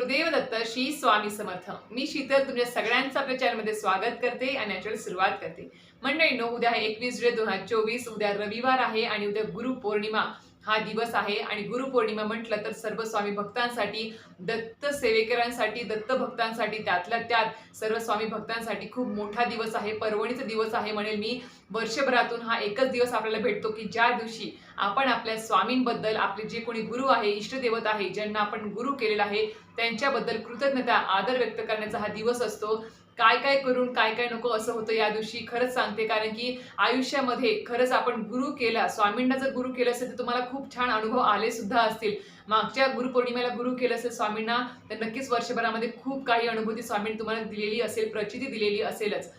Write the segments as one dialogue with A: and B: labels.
A: गुरुदेव दत्त श्री स्वामी समर्थ. मी शीतल तुमच्या सगळ्यांचं आपल्या चॅनलमध्ये स्वागत करते आणि याच्यावर सुरुवात करते. मंडळीनो उद्या आहे एकवीस जुलै दोन हजार चोवीस उद्या रविवार आहे आणि उद्या गुरु पौर्णिमा हा दिवस आहे. आणि गुरुपौर्णिमा म्हटलं तर सर्व स्वामी भक्तांसाठी दत्त सेवेकरांसाठी दत्त भक्तांसाठी त्यातल्या त्यात सर्व स्वामी भक्तांसाठी खूप मोठा दिवस आहे. पर्वणीचा दिवस आहे म्हणेल मी. वर्षभरातून हा एकच दिवस आपल्याला भेटतो की ज्या दिवशी आपण आपल्या स्वामींबद्दल आपले जे कोणी गुरु आहे इष्टदेवत आहे ज्यांना आपण गुरु केलेला आहे त्यांच्याबद्दल कृतज्ञता आदर व्यक्त करण्याचा हा दिवस असतो. काय काय करून काय काय नको असं होतं या दिवशी खरंच सांगते. कारण की आयुष्यामध्ये खरंच आपण गुरु केला स्वामींना जर गुरु केलं असेल तर तुम्हाला खूप छान अनुभव आले सुद्धा असतील. मागच्या गुरुपौर्णिमेला गुरु केलं असेल स्वामींना तर नक्कीच वर्षभरामध्ये खूप काही अनुभूती स्वामींनी तुम्हाला दिलेली असेल प्रचिती दिलेली असेलच.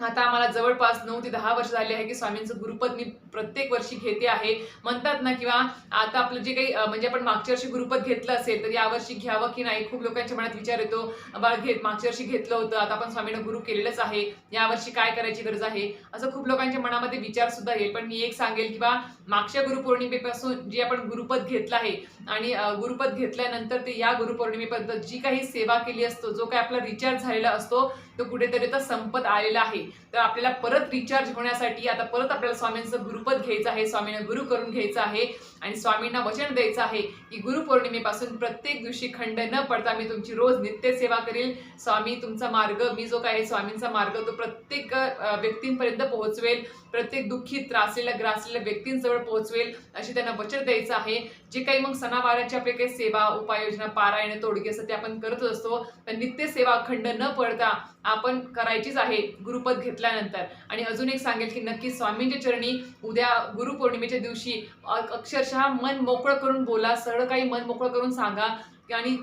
A: आता आम्हाला जवळपास नऊ ते दहा वर्ष झाले आहे की स्वामींचं गुरुपद मी प्रत्येक वर्षी घेते आहे. म्हणतात ना किंवा आता आपलं जे काही म्हणजे आपण मागच्या वर्षी गुरुपद घेतलं असेल तर यावर्षी घ्यावं की नाही? खूप लोकांच्या मनात विचार येतो बाळ घेत मागच्या वर्षी घेतलं होतं आता आपण स्वामीनं गुरु केलेलंच आहे. यावर्षी काय करायची गरज आहे? असं खूप लोकांच्या मनामध्ये विचार सुद्धा येईल. पण मी एक सांगेल की बा मागच्या गुरुपौर्णिमेपासून जे आपण गुरुपद घेतलं आहे आणि गुरुपद घेतल्यानंतर ते या गुरुपौर्णिमेपर्यंत जी काही सेवा केली असतो जो काही आपला रिचार्ज झालेला असतो तो कुठेतरी तर संपत आलेला आहे. तर आपल्याला परत रिचार्ज होण्यासाठी आता परत आपल्याला स्वामींचं गुरुपद घ्यायचं आहे स्वामींना गुरु करून घ्यायचं आहे आणि स्वामींना वचन द्यायचं आहे की गुरुपौर्णिमेपासून प्रत्येक दिवशी खंड न पडता मी तुमची रोज नित्य सेवा करील. स्वामी तुमचा मार्ग मी जो काही स्वामींचा मार्ग तो प्रत्येक व्यक्तींपर्यंत पोहोचवेल. प्रत्येक दुःखी त्रासलेल्या ग्रासलेल्या व्यक्तींजवळ पोहोचवेल अशी त्यांना वचन द्यायचं आहे. जे काही मग सणावाराची आपले काही सेवा उपाययोजना पारायण तोडगे असं ते आपण करत असतो. तर नित्य सेवा खंड न पडता आपण करायचीच आहे. गुरुपद घेतल्यानंतर. आणि अजून एक सांगेल की नक्की स्वामींच्या चरणी उद्या गुरुपौर्णिमेच्या दिवशी अक्षरशः मन मोकळं करून बोला सरळ काही मन मोकळं करून सांगा. आणि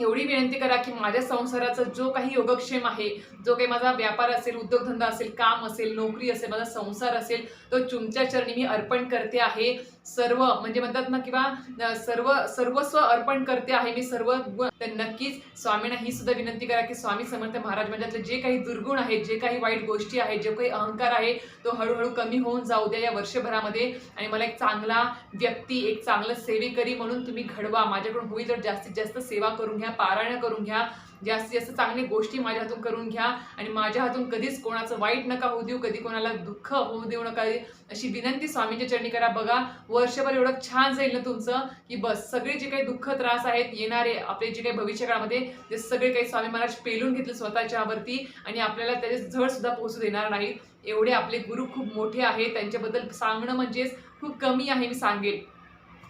A: एवढी विनंती करा की माझ्या संसाराचा जो काही योगक्षेम आहे जो काही माझा व्यापार असेल उद्योगधंदा असेल काम असेल नोकरी असेल माझा संसार असेल तो तुमच्या चरणी मी अर्पण करते आहे. सर्व म्हणजे म्हणतात ना किंवा सर्व सर्वस्व अर्पण करते आहे मी सर्व तर नक्कीच स्वामींना ही सुद्धा विनंती करा की स्वामी समर्थ महाराज माझ्यातले जे काही दुर्गुण आहेत जे काही वाईट गोष्टी आहेत जे काही अहंकार आहे तो हळूहळू कमी होऊन जाऊ द्या या वर्षभरामध्ये. आणि मला एक चांगला व्यक्ती एक चांगलं सेवेकरी म्हणून तुम्ही घडवा. माझ्याकडून होईल तर जास्तीत जास्त सेवा करून घ्या पारायण करून घ्या. जास्तीत जास्त चांगली गोष्टी माझ्या हातून करून घ्या आणि माझ्या हातून कधीच कोणाचं वाईट नका होऊ देऊ कधी कोणाला दुःख होऊ देऊ नका. अशी विनंती स्वामींच्या चरणी करा. बघा वर्षभर एवढं छान जाईल ना तुमचं की बस सगळे जे काही दुःख त्रास आहेत येणारे आपले जे काही भविष्य काळामध्ये ते सगळे काही स्वामी महाराज पेलून घेतले स्वतःच्यावरती आणि आपल्याला त्याचे झळ सुद्धा पोहोचू देणार नाहीत. एवढे आपले गुरु खूप मोठे आहेत. त्यांच्याबद्दल सांगणं म्हणजेच खूप कमी आहे मी सांगेल.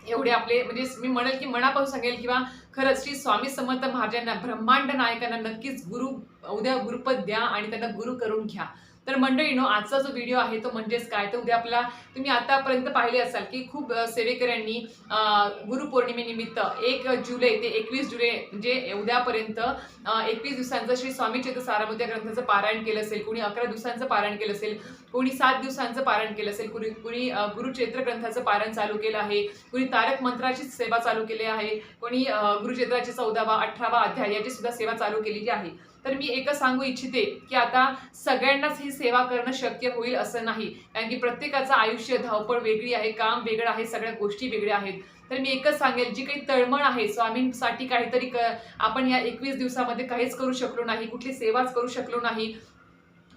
A: एवढे आपले म्हणजे मी म्हणेल की मनापासून सांगेल किंवा खरंच श्री स्वामी समर्थ महाराजांना ब्रह्मांड नायकांना नक्कीच गुरु उद्या गुरुपद द्या आणि त्यांना गुरु करून घ्या. तर मंडळीनो आजचा जो व्हिडिओ आहे तो म्हणजेच काय? तर उद्या आपला तुम्ही आतापर्यंत पाहिले असाल की खूप सेवेकऱ्यांनी गुरुपौर्णिमेनिमित्त एक जुलै ते एकवीस जुलै म्हणजे उद्यापर्यंत एकवीस दिवसांचं श्री स्वामी चैत्र सारामती ग्रंथाचं पारायण केलं असेल कोणी अकरा दिवसांचं पारायण केलं असेल कोणी सात दिवसांचं पारायण केलं असेल कुणी कुणी गुरुचेत्र ग्रंथाचं पारायण चालू केलं आहे कुणी तारक मंत्राची सेवा चालू केली आहे कोणी गुरुचेत्राची चौदावा अठरावा अध्याय याची सुद्धा सेवा चालू केलेली आहे. तर मी एकच सांगू इच्छिते की आता सगळ्यांनाच ही सेवा करणं शक्य होईल असं नाही. कारण की प्रत्येकाचं आयुष्य धावपळ वेगळी आहे काम वेगळं आहे सगळ्या गोष्टी वेगळ्या आहेत. तर मी एकच सांगेल जी काही तळमळ आहे स्वामींसाठी काहीतरी क आपण या एकवीस दिवसामध्ये काहीच करू शकलो नाही कुठली सेवाच करू शकलो नाही.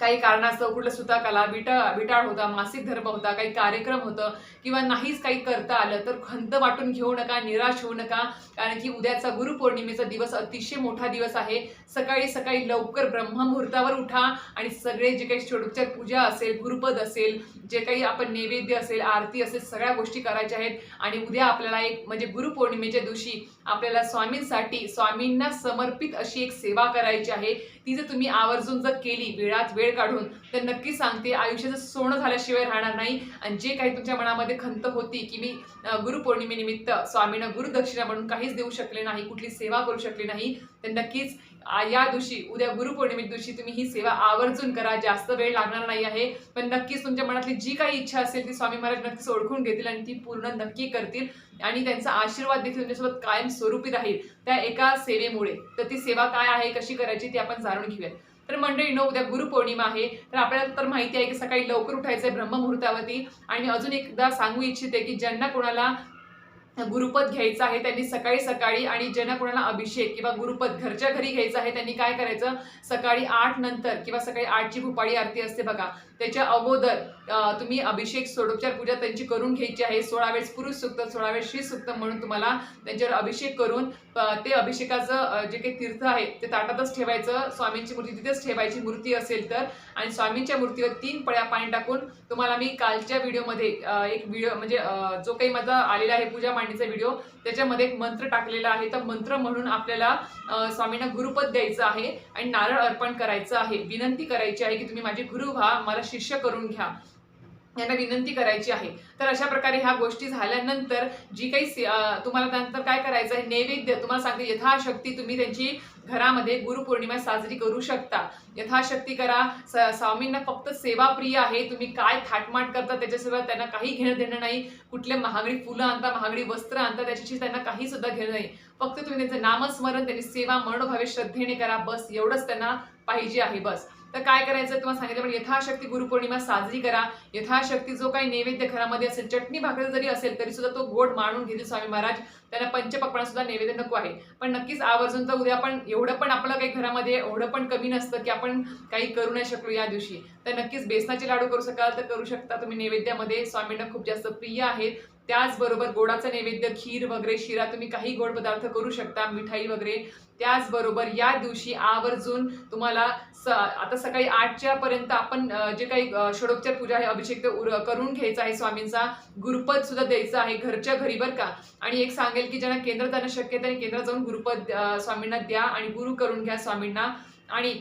A: काही कारणास्तव कुठलं सुताकाला बिटा बिटाळ होता मासिक धर्म होता काही कार्यक्रम होतं किंवा नाहीच काही करता आलं तर खंत वाटून घेऊ नका निराश होऊ नका कारण की उद्याचा गुरुपौर्णिमेचा दिवस अतिशय मोठा दिवस आहे. सकाळी सकाळी लवकर ब्रह्ममुहूर्तावर उठा आणि सगळे जे काही षोडोपचार पूजा असेल गुरुपद असेल जे काही आपण नैवेद्य असेल आरती असेल सगळ्या गोष्टी करायच्या आहेत. आणि उद्या आपल्याला एक म्हणजे गुरुपौर्णिमेच्या दिवशी आपल्याला स्वामींसाठी स्वामींना समर्पित अशी एक सेवा करायची आहे. ती जर तुम्ही आवर्जून जर केली वेळात वेळ काढून तर नक्की सांगते आयुष्याचं सोनं झाल्याशिवाय राहणार नाही. आणि जे काही तुमच्या मनामध्ये खंत होती की मी गुरुपौर्णिमेनिमित्त स्वामींना गुरुदक्षिणा म्हणून काहीच देऊ शकले नाही कुठली सेवा करू शकले नाही तर नक्कीच या दिवशी उद्या गुरुपौर्णिमे दिवशी तुम्ही ही सेवा आवर्जून करा. जास्त वेळ लागणार नाही आहे. पण नक्कीच तुमच्या मनातली जी काही इच्छा असेल ती स्वामी महाराज नक्कीच ओळखून घेतील आणि ती पूर्ण नक्की करतील. आणि त्यांचा आशीर्वाद देखील तुमच्यासोबत कायम स्वरूपी राहील. त्या एका सेवेमुळे. तर ती सेवा काय आहे कशी करायची ती आपण जाणून घेऊयात. तर मंडळी नो उद्या गुरुपौर्णिमा आहे. तर आपल्याला तर माहिती आहे की सकाळी लवकर उठायचं आहे ब्रह्ममुहूर्तावरती. आणि अजून एकदा सांगू इच्छिते की ज्यांना कोणाला गुरुपद घ्यायचं आहे त्यांनी सकाळी सकाळी आणि ज्यांना कोणाला अभिषेक किंवा गुरुपद घरच्या घरी घ्यायचं आहे त्यांनी काय करायचं? सकाळी आठ नंतर किंवा सकाळी आठची भुपाळी आरती असते बघा. त्याच्या अगोदर तुम्ही अभिषेक सोडोपचार पूजा त्यांची करून घ्यायची आहे. सोळा वेळेस पुरुष सुक्त सोळा वेळेस श्री सुक्त म्हणून तुम्हाला त्यांच्यावर अभिषेक करून ते अभिषेकाचं जे काही तीर्थ आहे ते ताटातच ठेवायचं. स्वामींची मूर्ती तिथेच ठेवायची. मूर्ती असेल तर. आणि स्वामींच्या मूर्तीवर तीन पळ्या पाणी टाकून तुम्हाला मी कालच्या व्हिडिओमध्ये एक व्हिडिओ म्हणजे जो काही माझा आलेला आहे पूजा मांडणीचा व्हिडिओ त्याच्यामध्ये एक मंत्र टाकलेला आहे. तर मंत्र म्हणून आपल्याला स्वामींना गुरुपद द्यायचं आहे आणि नारळ अर्पण करायचं आहे. विनंती करायची आहे की तुम्ही माझे गुरु व्हा मला शिष्य करून घ्या. यांना विनंती करायची आहे. तर अशा प्रकारे ह्या गोष्टी झाल्यानंतर जी काही तुम्हाला त्यानंतर काय करायचं आहे? नैवेद्य तुम्हाला सांगते यथाशक्ती तुम्ही त्यांची घरामध्ये गुरुपौर्णिमा साजरी करू शकता. यथाशक्ती करा. स- स्वामींना फक्त सेवाप्रिय आहे. तुम्ही काय थाटमाट करता त्याच्याशिवाय त्यांना काही घेणं देणं नाही. कुठले महागडी फुलं आणता महागडी वस्त्र आणता त्याच्याशी त्यांना काही सुद्धा घेणं नाही. फक्त तुम्ही त्यांचं नामस्मरण त्यांनी सेवा मनोभावे श्रद्धेने करा. बस एवढंच त्यांना पाहिजे आहे. बस. तर काय करायचं? तुम्हाला सांगितलं पण यथाशक्ती गुरुपौर्णिमा साजरी करा. यथाशक्ती जो काही नैवेद्य घरामध्ये असेल चटणी भाकरी जरी असेल तरी सुद्धा तो गोड मानून घेतील स्वामी महाराज. त्यांना पंचपक्वाना सुद्धा नैवेद्य नको आहे. पण नक्कीच आवर्जून तर उद्या आपण एवढं एवढं पण आपलं काही घरामध्ये एवढं पण कमी नसतं की आपण काही करू नाही शकलो या दिवशी. तर नक्कीच बेसनाचे लाडू करू शकाल तर करू शकता. तुम्ही नैवेद्यामध्ये स्वामींना खूप जास्त प्रिय आहेत. त्याचबरोबर गोडाचं नैवेद्य खीर वगैरे शिरा तुम्ही काही गोड पदार्थ करू शकता मिठाई वगैरे. त्याचबरोबर या दिवशी आवर्जून तुम्हाला स आता सकाळी आठच्या पर्यंत आपण जे काही षडोपचार पूजा आहे अभिषेक ते उर- करून घ्यायचा आहे स्वामींचा गुरुपद सुद्धा द्यायचं आहे घरच्या घरी बरं का. आणि एक सांगेल की ज्यांना केंद्र जाणं शक्य आहे त्यांनी केंद्रात जाऊन गुरुपद स्वामींना द्या आणि गुरु करून घ्या स्वामींना. आणि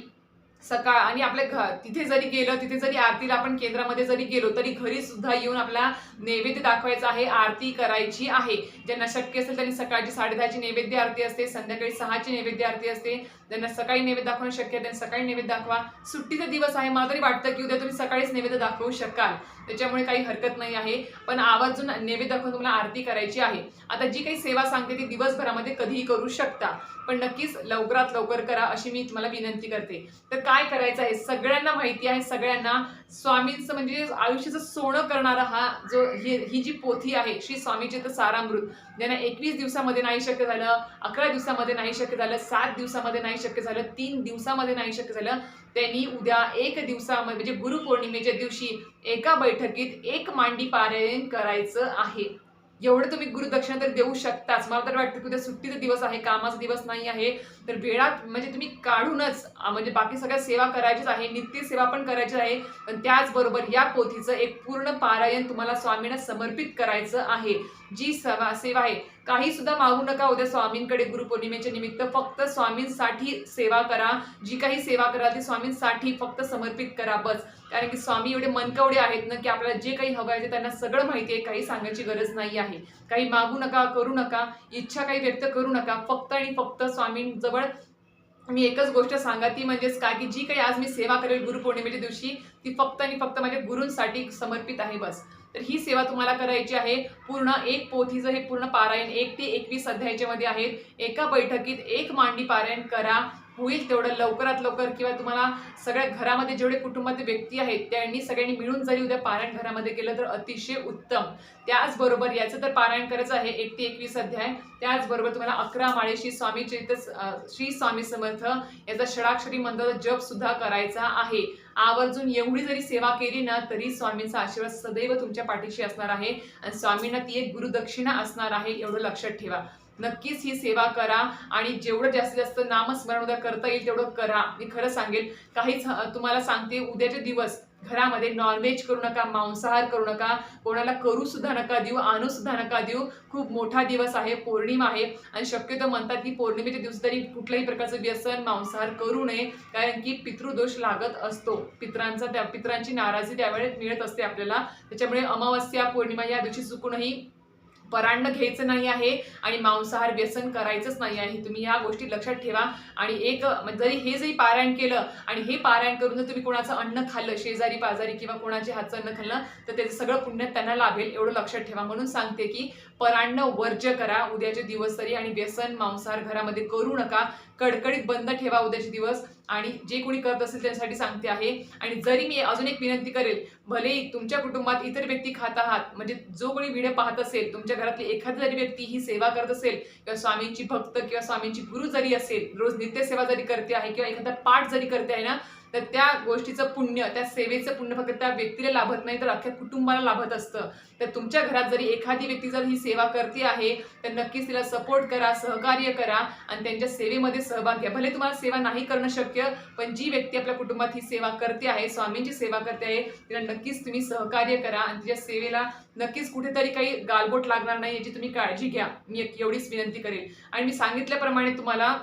A: सकाळ आणि आपल्या घर तिथे जरी गेलं तिथे जरी आरतीला आपण केंद्रामध्ये जरी गेलो तरी घरी सुद्धा येऊन आपला नैवेद्य दाखवायचा आहे आरती करायची आहे. ज्यांना शक्य असेल त्यांनी सकाळची साडेदहाची नैवेद्य आरती असते संध्याकाळी सहाची नैवेद्य आरती असते. ज्यांना सकाळी नैवेद्य दाखवणं शक्य आहे. त्यांनी सकाळी नैवेद्य दाखवा. सुट्टीचा दिवस आहे. मला तरी वाटतं की उद्या तुम्ही सकाळीच नैवेद्य दाखवू शकाल. त्याच्यामुळे काही हरकत नाही आहे. पण आवर्जून नैवेद्य दाखवून तुम्हाला आरती करायची आहे. आता जी काही सेवा सांगते ती दिवसभरामध्ये कधीही करू शकता. पण नक्कीच लवकरात लवकर करा अशी मी तुम्हाला विनंती करते. तर काय करायचं आहे? सगळ्यांना माहिती आहे. सगळ्यांना स्वामींचं म्हणजे आयुष्याचं सोनं करणारा हा जो ही ही जी पोथी आहे श्री स्वामीचे तर सारामृत ज्यांना एकवीस दिवसामध्ये नाही शक्य झालं अकरा दिवसामध्ये नाही शक्य झालं सात दिवसामध्ये नाही शक्य झालं तीन दिवसामध्ये नाही शक्य झालं. त्यांनी उद्या एक दिवसामध्ये म्हणजे गुरुपौर्णिमेच्या दिवशी एका बैठकीत एक मांडी पारायण करायचं आहे. एवढं तुम्ही गुरुदक्षिणा तर देऊ शकताच. मला तर वाटतं की उद्या सुट्टीचा दिवस आहे कामाचा दिवस नाही आहे. तर वेळात म्हणजे तुम्ही काढूनच म्हणजे बाकी सगळ्या सेवा करायचीच आहे नित्य सेवा पण करायची आहे. पण त्याचबरोबर या पोथीचं एक पूर्ण पारायण तुम्हाला स्वामींना समर्पित करायचं आहे. जी सेवा सेवा आहे काही सुद्धा मागू नका. उद्या स्वामींकडे गुरुपौर्णिमेच्या निमित्त फक्त स्वामींसाठी सेवा करा. जी काही सेवा करा ती स्वामींसाठी फक्त समर्पित करा बस. कारण की स्वामी एवढे मनकवडे आहेत ना की आपल्याला जे काही हवं आहे ते त्यांना सगळं माहिती आहे काही सांगायची गरज नाही आहे. काही मागू नका करू नका इच्छा काही व्यक्त करू नका. फक्त आणि फक्त स्वामींजवळ मी एकच गोष्ट सांगा ती म्हणजेच काय? की जी काही आज मी सेवा करेल गुरुपौर्णिमेच्या दिवशी ती फक्त आणि फक्त माझ्या गुरूंसाठी समर्पित आहे बस. तर ही सेवा तुम्हाला करायची आहे. पूर्ण एक पोथीचं हे पूर्ण पारायण एक ते एकवीस अध्यायाच्यामध्ये आहेत. एका बैठकीत एक मांडी पारायण करा. होईल तेवढं लवकरात लवकर किंवा तुम्हाला सगळ्या घरामध्ये जेवढे कुटुंबातील व्यक्ती आहेत त्यांनी सगळ्यांनी मिळून जरी उद्या पारायण घरामध्ये केलं तर अतिशय उत्तम. त्याचबरोबर याचं तर पारायण करायचं आहे एक ते एकवीस अध्याय. त्याचबरोबर तुम्हाला अकरा माळे श्री स्वामी चरित्र श्री स्वामी समर्थ याचा षडाक्षरी मंत्राचा जप सुद्धा करायचा आहे. आवर्जून एवढी जरी सेवा केली ना तरी स्वामींचा आशीर्वाद सदैव तुमच्या पाठीशी असणार आहे. आणि स्वामींना ती एक गुरुदक्षिणा असणार आहे एवढं लक्षात ठेवा. नक्कीच ही सेवा करा आणि जेवढं जास्तीत जास्त नामस्मरण उद्या करता येईल तेवढं करा. मी खरं सांगेल काहीच तुम्हाला सांगते उद्याचे दिवस घरामध्ये नॉनव्हेज करू नका मांसाहार करू नका कोणाला करू सुद्धा नका देऊ आणू सुद्धा नका देऊ. खूप मोठा दिवस आहे पौर्णिमा आहे आणि शक्यतो म्हणतात की पौर्णिमेच्या दिवशी तरी कुठल्याही प्रकारचं व्यसन मांसाहार करू नये कारण की पितृदोष लागत असतो. पित्रांचा त्या पित्रांची नाराजी त्यावेळेस मिळत असते आपल्याला. त्याच्यामुळे अमावस्या पौर्णिमा या दिवशी चुकूनही परांड घ्यायचं नाही आहे आणि मांसाहार व्यसन करायचंच नाही आहे. तुम्ही या गोष्टी लक्षात ठेवा. आणि एक म्हणजे जरी हे जरी पारायण केलं आणि हे पारायण करून जर तुम्ही कोणाचं अन्न खाल्लं शेजारी पाजारी किंवा कोणाच्या हातचं अन्न खाल्लं तर त्याचं सगळं पुण्य त्यांना लाभेल एवढं लक्षात ठेवा. म्हणून सांगते की परांड वर्ज्य करा. उद्याचे दिवस तरी आणि व्यसन मांसाहार घरामध्ये करू नका. कडकडीत बंद ठेवा उद्याचे दिवस. आणि जे कोणी करत असेल त्यांच्यासाठी सांगते आहे. आणि जरी मी अजून एक विनंती करेल भलेही तुमच्या कुटुंबात इतर व्यक्ती खात आहात म्हणजे जो कोणी व्हिडिओ पाहत असेल तुमच्या घरातली एखादी जरी व्यक्ती ही सेवा करत असेल किंवा स्वामींची भक्त किंवा स्वामींची गुरु जरी असेल रोज नित्यसेवा जरी करते आहे किंवा एखादा पाठ जरी करते आहे ना तर त्या गोष्टीचं पुण्य त्या सेवेचं पुण्य फक्त त्या व्यक्तीला लाभत नाही तर अख्ख्या कुटुंबाला लाभत असतं. तर तुमच्या घरात जरी एखादी व्यक्ती जर ही सेवा करते आहे तर नक्कीच तिला सपोर्ट करा सहकार्य करा आणि त्यांच्या सेवेमध्ये सहभाग घ्या. भले तुम्हाला सेवा नाही करणं शक्य पण जी व्यक्ती आपल्या कुटुंबात ही सेवा करते आहे स्वामींची सेवा करते आहे तिला नक्कीच तुम्ही सहकार्य करा आणि तिच्या सेवेला नक्कीच कुठेतरी काही गालबोट लागणार नाही याची तुम्ही काळजी घ्या. मी एवढीच विनंती करेल. आणि मी सांगितल्याप्रमाणे तुम्हाला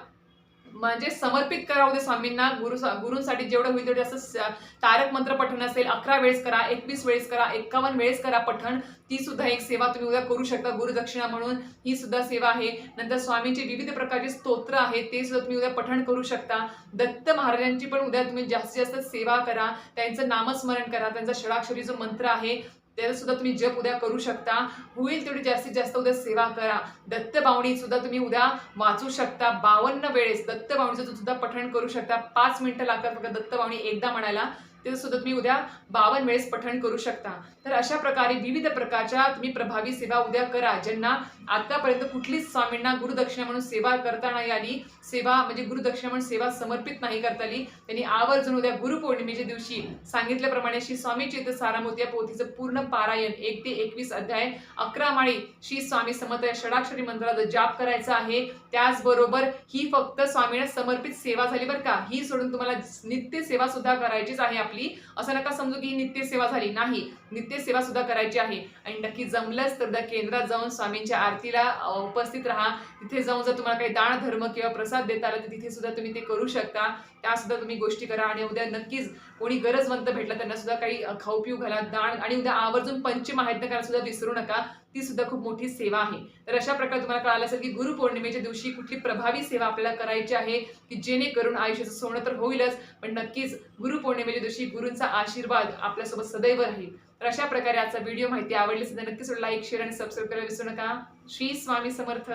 A: म्हणजे समर्पित करा उद्या स्वामींना. गुरु गुरूंसाठी जेवढं होईल तेवढं असं स- तारक मंत्र पठण असेल अकरा वेळेस करा एकवीस वेळेस करा एक्कावन्न वेळेस करा पठण. ती सुद्धा एक सेवा तुम्ही उद्या करू शकता गुरुदक्षिणा म्हणून. ही सुद्धा सेवा आहे. नंतर स्वामींचे विविध प्रकारचे स्तोत्र आहेत ते सुद्धा तुम्ही उद्या पठण करू शकता. दत्त महाराजांची पण उद्या तुम्ही जास्तीत जास्त सेवा करा. त्यांचं नामस्मरण करा. त्यांचा षडाक्षरी जो मंत्र आहे त्याला सुद्धा तुम्ही जप उद्या करू शकता. होईल तेवढी जास्तीत जास्त उद्या सेवा करा. दत्त बावणी सुद्धा तुम्ही उद्या वाचू शकता. बावन्न वेळेस दत्त बावणीचं सुद्धा पठण करू शकता. पाच मिनिटं लागतात फक्त दत्त बावणी एकदा म्हणायला. ते सुद्धा तुम्ही उद्या बावन्न वेळेस पठण करू शकता. तर अशा प्रकारे विविध प्रकारच्या तुम्ही प्रभावी सेवा उद्या करा ज्यांना आतापर्यंत कुठलीच स्वामींना गुरुदक्षिणा म्हणून सेवा करता नाही आली सेवा म्हणजे गुरुदक्षिणा म्हणून सेवा समर्पित नाही करता आली त्यांनी आवर्जून उद्या गुरुपौर्णिमेच्या दिवशी सांगितल्याप्रमाणे श्री स्वामी चेत सारामूर्ती या पोथीचं पूर्ण पारायण एक ते एकवीस अध्याय अकरा माळी श्री स्वामी समर्थ या षडाक्षरी मंत्राचा जाप करायचा आहे. त्याचबरोबर ही फक्त स्वामींना समर्पित सेवा झाली बरं का. ही सोडून तुम्हाला नित्य सेवा सुद्धा करायचीच आहे. आपली. असं नका समजू की ही नित्य सेवा झाली. नाही. नित्य सेवा सुद्धा करायची आहे. आणि नक्की जमलंच तर त्या केंद्रात जाऊन स्वामींच्या आरतीला उपस्थित राहा. तिथे जाऊन जर तुम्हाला काही दान धर्म किंवा प्रसाद देता आला तर तिथे सुद्धा तुम्ही ते करू शकता. त्या सुद्धा तुम्ही गोष्टी करा आणि उद्या नक्कीच कोणी गरजवंत भेटला त्यांना सुद्धा काही खाऊ पिऊ घाला दान आणि उद्या आवर्जून पंचमाहित्य करायला सुद्धा विसरू नका. ती सुद्धा खूप मोठी सेवा आहे. तर अशा प्रकारे तुम्हाला कळालं असेल की गुरुपौर्णिमेच्या दिवशी कुठली प्रभावी सेवा आपल्याला करायची आहे की जेणेकरून आयुष्याचं सोनं तर होईलच पण नक्कीच गुरुपौर्णिमेच्या दिवशी गुरूंचा आशीर्वाद आपल्यासोबत सदैव राहील. तर अशा प्रकारे आजचा व्हिडिओ माहिती आवडली असेल तर नक्कीच लाईक शेअर आणि सबस्क्राईब करायला विसरू नका. श्री स्वामी समर्थ.